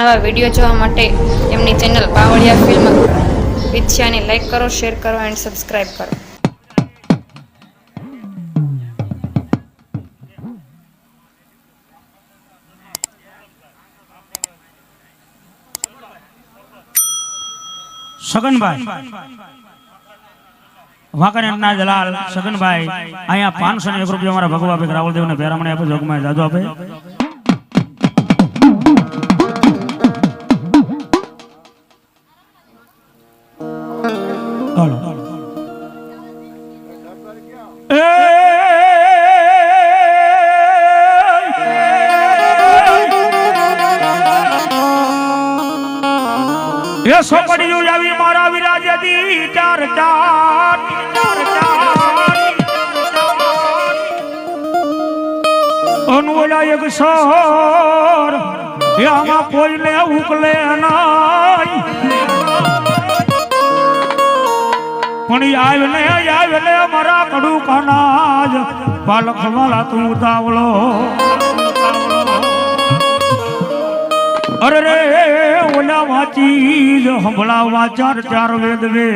નવા વીડિયો જોવા માટે એમની ચેનલ બાવળિયા ફિલ્મ વિછ્યાને લાઈક કરો શેર કરો એન્ડ સબસ્ક્રાઈબ કરો. સગનભાઈ. વાંકાનેરના સગનભાઈ, અહીંયા પાંચસો ને એક રૂપિયા અમારા ભગવા આપે રાવલદેવ ને પહેરામણી આપે જોગમાં જાદુ આપે. સોપડીયું આવી મારા વિરાજતી ચાર ચાર ચાર ચાર. અનવલા એક સહર આમાં કોઈને ઉકલે નાય પણ ઈ આવેલે આવેલે મારા કડુ કાનાજ પાલખ વાળા તું તાવલો અરે રે ઓલા વાંચી જ હંભળાવા ચાર ચાર વેદ વે.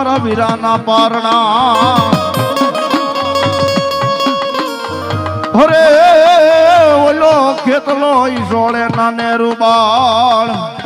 મારા વીરાના પારણા. અરે ઓલો ખેતલો ઈ સોળે ના નેરુ બાળ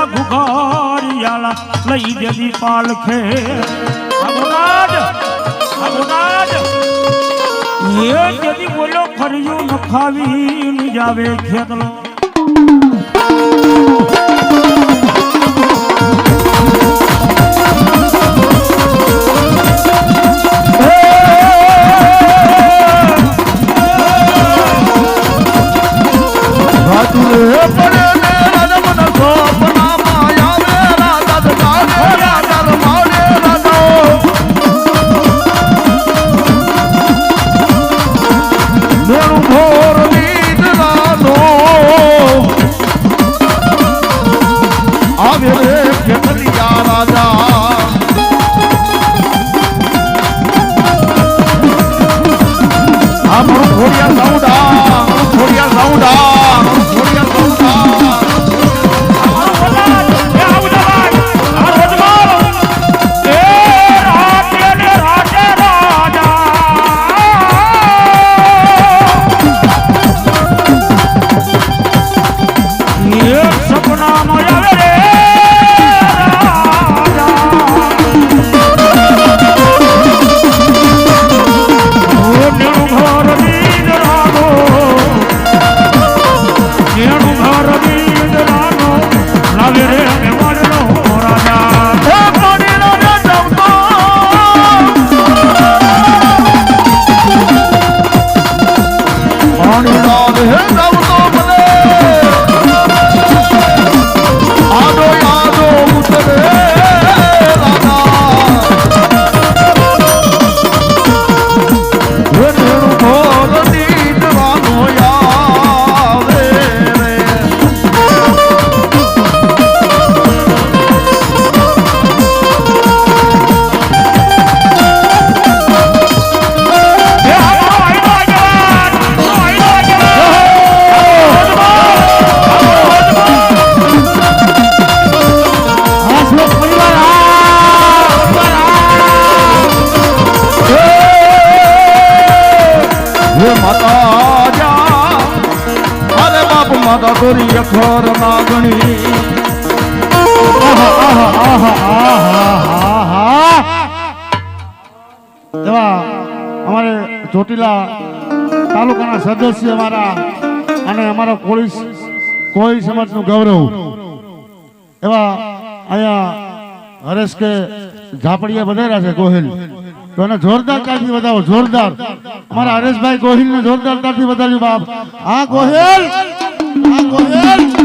મોજા ઘુઘારિયાલા લઈ દેદી પાલખે. અબરાજ અબરાજ એ જેદી બોલો ફર્યું ન ખાવી ન જાવે ખેતલો. રાજુએ অনুরোধ તોરી અખર ના ગણી આહા, આહા, આહા, આહા, આહા. એવા અમારે ચોટીલા તાલુકાના સદસ્ય અમારા અને અમારા પોલીસ કોઈ સમાજનું ગૌરવ. એવા અહીંયા હરેશ કે ઝાપડિયા વધાર્યા છે ગોહિલ. તો એને જોરદાર તાળથી વધાવો જોરદાર. અમારા હરેશભાઈ ગોહિલ ને જોરદાર તાળથી વધાર્યું બાપ. હા ગોહિલ! હા ગોહિલ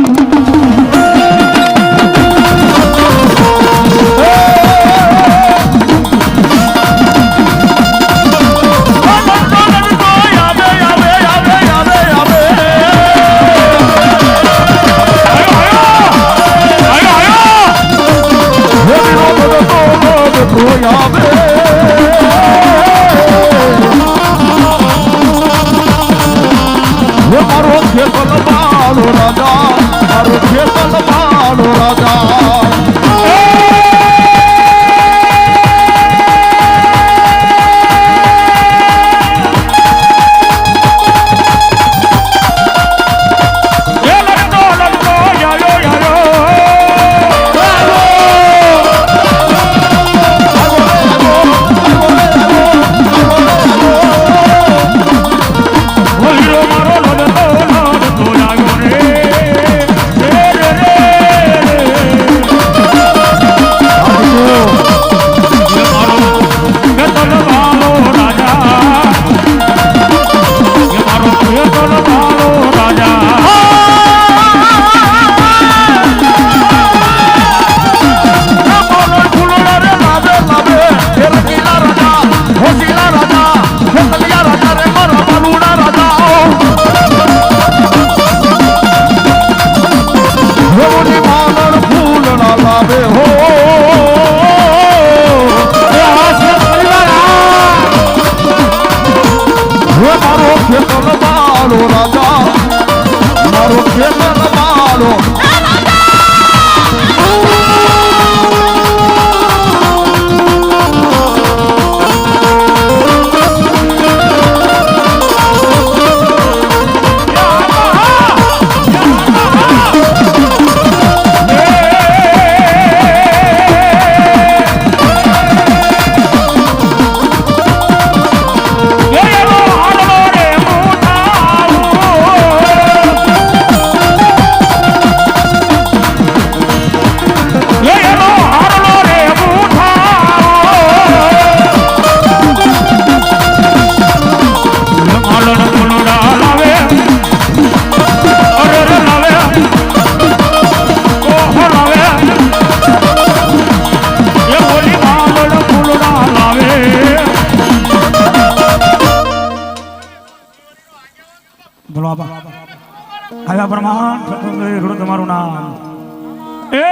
આવ્યા પ્રમાણ થોડું તમારું નામ. એ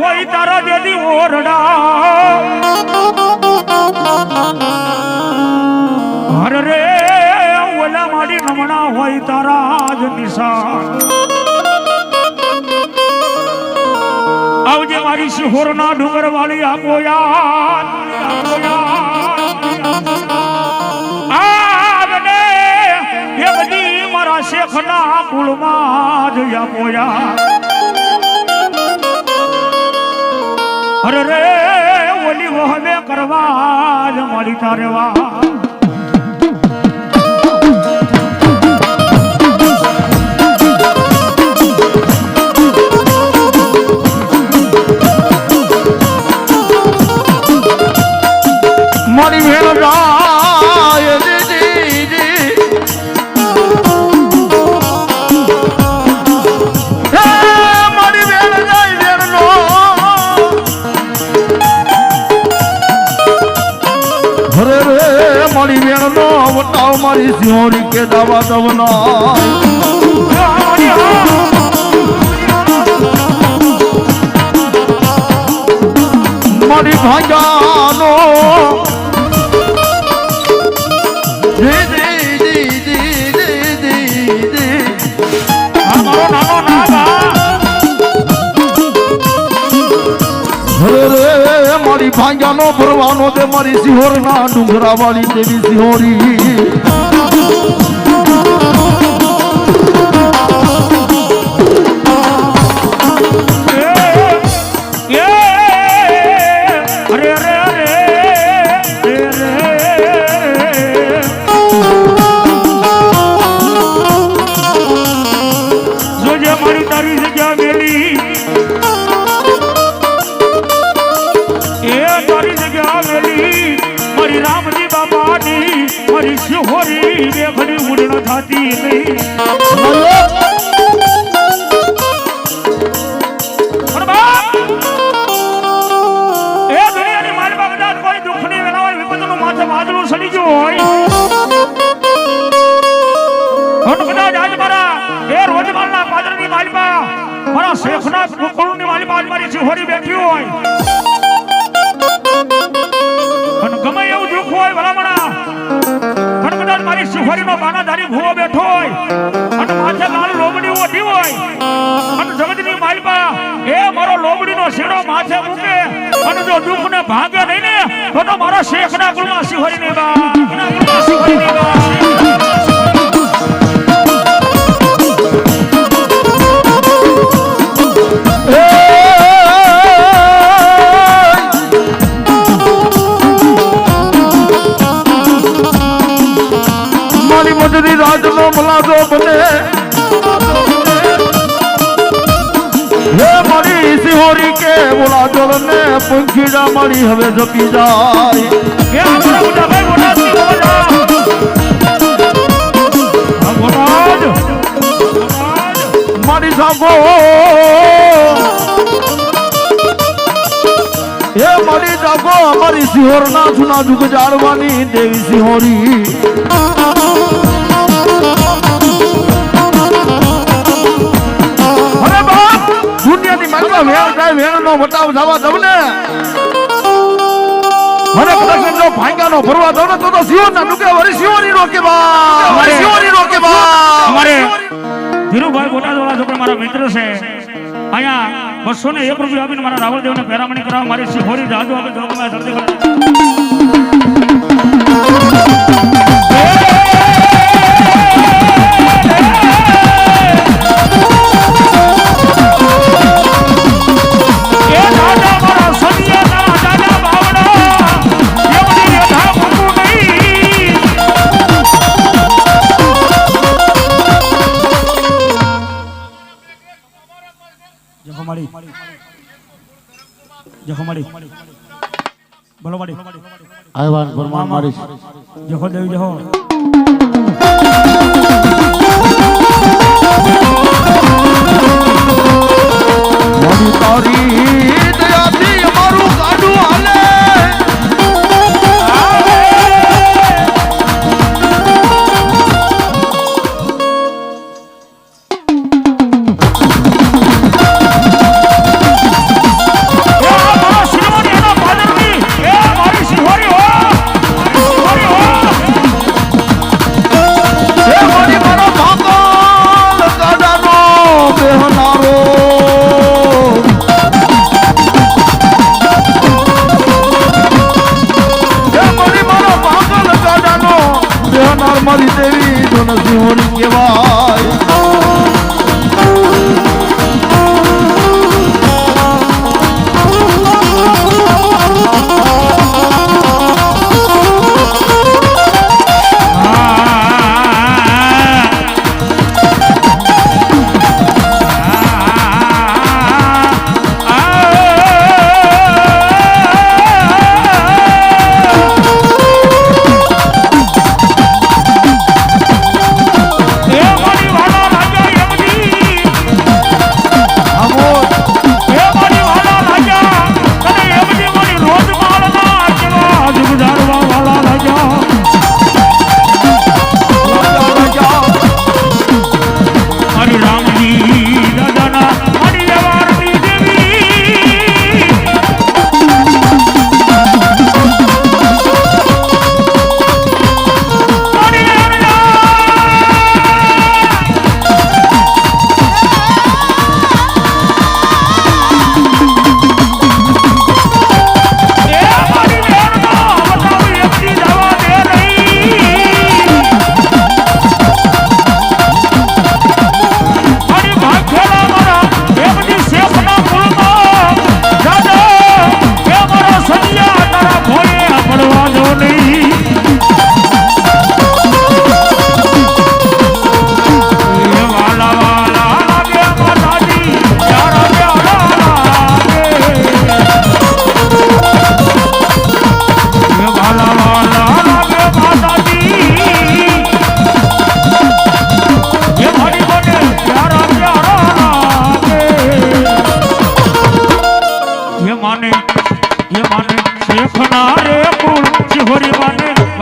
હોય તારા જેથી ઓરડા. હર રે, ઓલા માડી નમણા હોય તારા જ નિશાન. આવજે મારી સિહોરના ડુંગર વાળી આપો યાર આપો યાદ શેખના કુળમાં જ યાદ અરે રે, ઓલી વહમે કરવા જ મારી તારે વા મારી ભેળ જાય મારી ભેણનો વટાવ મારી સિંહોરી કે દાવા દવનો. મારી ભાગ્યાનો ભાંગ્યાનો ભરવાનો તે મારી સિહોરના ડુંગરા વાળી દેવી સિહોરી. મેલી મારી રામજી બાપાની, મારી શિહોરી ઘડી ઉડણ થતી નહીં વાદળું સડી ગયું હોય. કદાચ આજ મારી શિહોરી બેઠી હોય. સિહોરીનો બાનાધારી ભૂવો બેઠો હોય અને માથે લાલ લોબડી ઓઢી હોય અને જગતની માલપા એ મારો લોબડીનો શેડો માથે મૂકે અને જો દુઃખને ભાગે નહીં ને, તો મારા શેખના કુળમાં સિહોરીની બા કુળમાં સિહોરીની બા. મારી મજરી રાજનો મલાજો બને હે મારી સિહોરી કે બોલાજો ને પંખીડા મારી હવે જપી જાય કે આપણા મોટા ભાઈ મોટા સિંહ બોલા. આ મોટા જ. મોટા મારી સાગો એ મારી જાગો અમારી સિહોરના જૂના જુગ જાળવાની દેવી સિહોરી વેણ નો વટાવ જવા દઉં ને. મને કદાચ જો ભાંગ્યાનો ભરવા દઉં ને તો તો ના ડુકે વળી સિહોરી નો કે બા. અમારે- સિહોરી નો કે બા. અમારે ધીરુભાઈ બોટાદવાળા છોકરા મારા મિત્ર છે. અહીંયા બસો ને એક રૂપિયા આપીને મારા રાવળદેવને પેરામણી કરાવવા મારી સિહોરી જો આવ્યા પરમાર મારી જહો દેવ જખો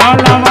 માને